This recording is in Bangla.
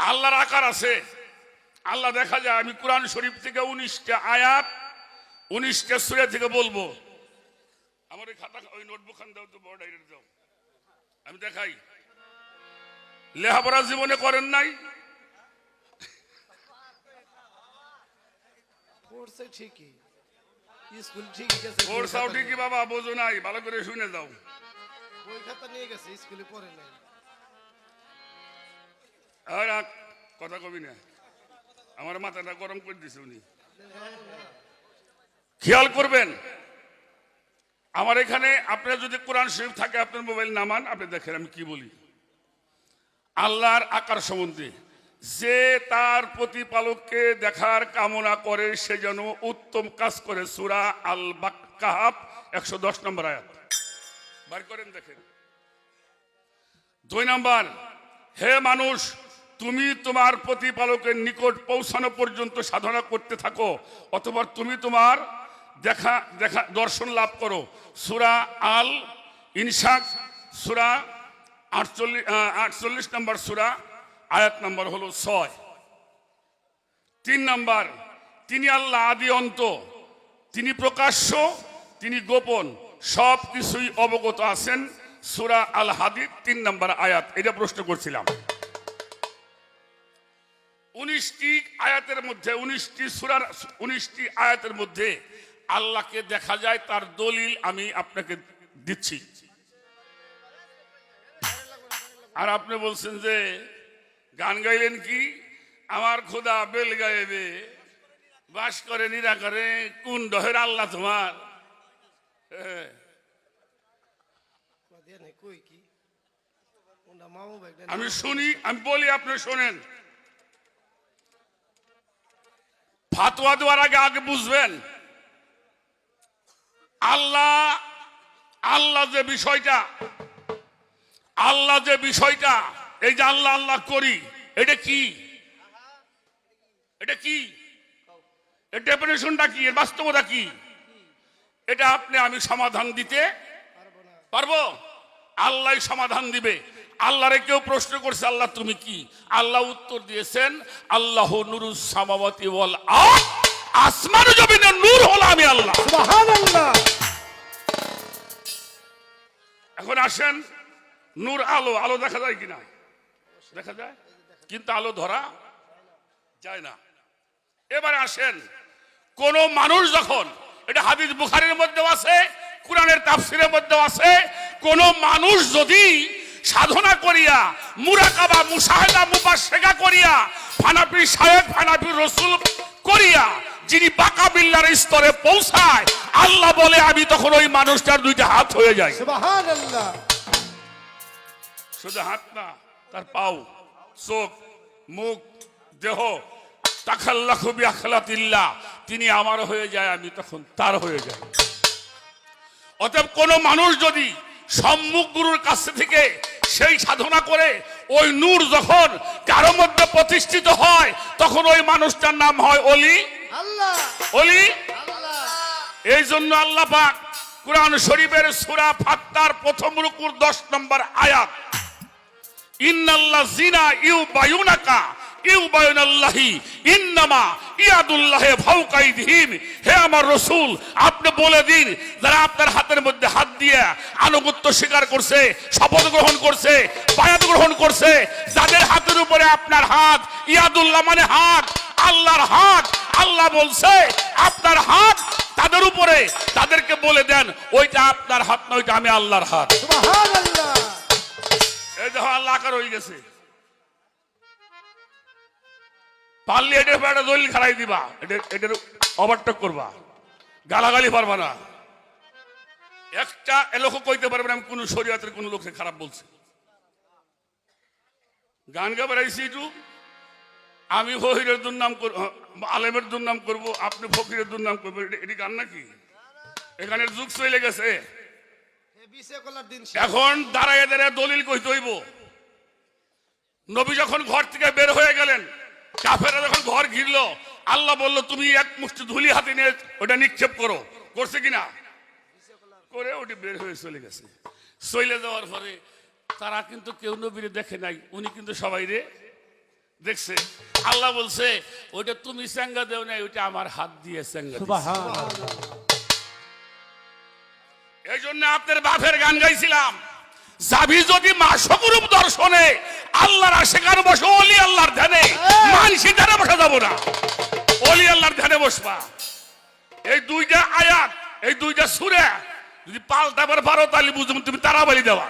আল্লাহর আকার আছে। আল্লাহ দেখা যায় আমি কোরআন শরীফ থেকে উনিশটা আয়াত উনিশটা সুরে থেকে বলব। আমার ওই খাতা ওই নোটবুক খান দাও তো বড় ডাইরেক্ট দাও। আমি দেখাই। লেহাপড়া জীবনে করেন নাই? পড়ছে ঠিকই। স্কুল গেছে ঠিকই বাবা? বোঝো নাই ভালো করে শুনে দাও বই খাতা নিয়ে গেছে স্কুলে পড়ে নাই। আর কথা কবি না, আমার মাথাটা গরম করে দিছে উনি। খেয়াল করবেন, আমার এখানে আপনার যদি কোরআন শরীফ থাকে, আপনার মোবাইল নামান আপনি দেখেন আমি কি বলি। আল্লাহর আকার সম্বন্ধে, যে তার প্রতিপালককে দেখার কামনা করে, সে যেন উত্তম কাজ করে। সুরা আল বাক্কাহাব একশো দশ নম্বর আয়াত। বার করেন দেখেন। দুই নাম্বার, হে মানুষ তুমি তোমার প্রতিপালকের নিকট পৌঁছানো পর্যন্ত সাধনা করতে থাকো, অথবা তুমি তোমার দেখা দেখা, দর্শন লাভ করো। সুরা আল ইনসাক, সুরা আটচল্লিশ আটচল্লিশ নম্বর সুরা, আয়াত নম্বর হলো ছয়। তিন নম্বর, তিনি আল্লাহ আদি অন্ত, তিনি প্রকাশ্য, তিনি গোপন সব কিছুই অবগত আছেন। সুরা আল হাদিদ, তিন নম্বর আয়াত, এটা প্রশ্ন করছিলাম। উনিশটি আয়াতের মধ্যে উনিশটি সুরার উনিশটি আয়াতের মধ্যে আল্লাহকে দেখা যায় তার দলিল আমি আপনাকে দিচ্ছি। আর আপনি বলছেন যে গান গাইলেন কি? আমার খোদা বেল গায়েবে বাস করে নিরাকারে কোন ডহের আল্লাহ তোমার? হ্যাঁ, আমি শুনি আমি বলি আপনি শোনেন। ফাতোয়া দেওয়ার আগে আগে বুঝবেন? আল্লাহ আল্লাহ যে বিষয়টা, আল্লাহ যে বিষয়টা, এই যে আল্লাহ আল্লাহ করি, এটা কি? এটা কি? ডেফিনেশনটা কি? এর বাস্তবতা কি? এটা আপনি আমি সমাধান দিতে পারব? আল্লাহ সমাধান দিবে। আল্লাহরে কেউ প্রশ্ন করছে আল্লাহ তুমি কি? আল্লাহ উত্তর দিয়েছেন আল্লাহ নুরুস সামাওয়াতি ওয়াল আরদ আসমান জমিনের নূর হলো আমি আল্লাহ। সুবহানাল্লাহ। এখন আসেন নূর আলো আলো দেখা যায় কিনা দেখা যায়? কিন্তু আলো ধরা যায় না। এবারে আসেন কোন মানুষ যখন এটা হাদিস বুখারীর মধ্যেও আছে কোরআনের তাফসিরের মধ্যেও আছে কোন মানুষ যদি সাধনা করিয়া মুরাকাবা মুশাহেদা মুবাশশিকা করিয়া ফানাফি সাহেব ফানাফি রসুল করিয়া যিনি বাকা বিল্লার স্তরে পৌঁছায় আল্লাহ বলে আমি তখন ওই মানুষটার দুইটা হাত হয়ে সুবহানাল্লাহ। শুধু হাত না তার পাও চোখ মুখ দেহ তাখাল্লাখবি আখলাতিল্লাহ তিনি আমার হয়ে যায় আমি তখন তার হয়ে যাই। অতএব কোন মানুষ যদি সম্মুখ গুরুর কাছ থেকে সেই সাধনা করে ওই নূর যখন কারও মধ্যে প্রতিষ্ঠিত হয় তখন ওই মানুষটার নাম হয় অলি। অলি? এই জন্য আল্লাহ পাক কোরআন শরীফের সূরা ফাত্তার প্রথম রুকুর 10 নম্বর আয়াত। ইন্নাল্লাহ জিনা ইউ বায়ুনাকা ইউ বায়ুনাল্লাহি ইন্নামা ইয়াদুল্লাহে ফাওকাইদিহিম হে আমার রসূল আপনি বলে দিন যারা আপনার হাতের মধ্যে হাত দিয়ে আনুগত্য স্বীকার করছে শপথ গ্রহণ করছে বায়াত গ্রহণ করছে যাদের হাতের উপরে আপনার হাত ইয়াদুল্লাহ মানে হাত আল্লাহর হাত আল্লাহ বলছে আপনার হাত তাদের উপরে তাদেরকে বলে দেন ওইটা আপনার হাত নয় ওইটা আমি আল্লাহর হাত। এই দেখো আল্লাহ আকার হয়ে গেছে। পারলে এটার উপর একটা দলিল খাড়াই দিবা। এটা- এটার ওভারটেক করবা। গালাগালি পারবা না। একটা এলোক কইতে পারবে না আমি কোন শরীয়তের কোন লোককে খারাপ বলছি। গান গা বেড়াইছি একটু। আমি ফহিরের দুর্নাম করব আলেমের দুর্নাম করব আপনি ফকিরের দুর্নাম করবেন। এটা- গান নাকি? এখানের যুগ চলে গেছে। এখন দাঁড়ায় দাঁড়ায় দলিল কইতে হইব। নবী যখন ঘর থেকে বের হয়ে গেলেন কাফেরা যখন ঘর ঘিরলো আল্লাহ বলল তুমি এক মুষ্টি ধুলি হাতে নিয়ে ওটা নিক্ষেপ করো। করছে কিনা? করে ওটি বের হয়ে চলে গেছে। চলে যাওয়ার পরে তারা কিন্তু কেউ নবীরে দেখে নাই। উনি কিন্তু সবাই রে দেখছে। আল্লাহ বলছে ওইটা তুমি স্যাঙ্গা দেও নাই ওইটা আমার হাত দিয়ে স্যাঙ্গা এই জন্য আপনার বাপের গান গাইছিলাম। যাবি যদি মাসকুরূপ দর্শনে আল্লাহর আশেকার বসে অলি আল্লাহর ধ্যানে। মানসি ধ্যানে বসা যাব না। অলি আল্লাহর ধ্যানে বসবা। এই দুইটা আয়াত এই দুইটা সুরে যদি পাল্টাবার পারো তাহলে বুঝব তুমি তারাবাড়ি দেওয়া।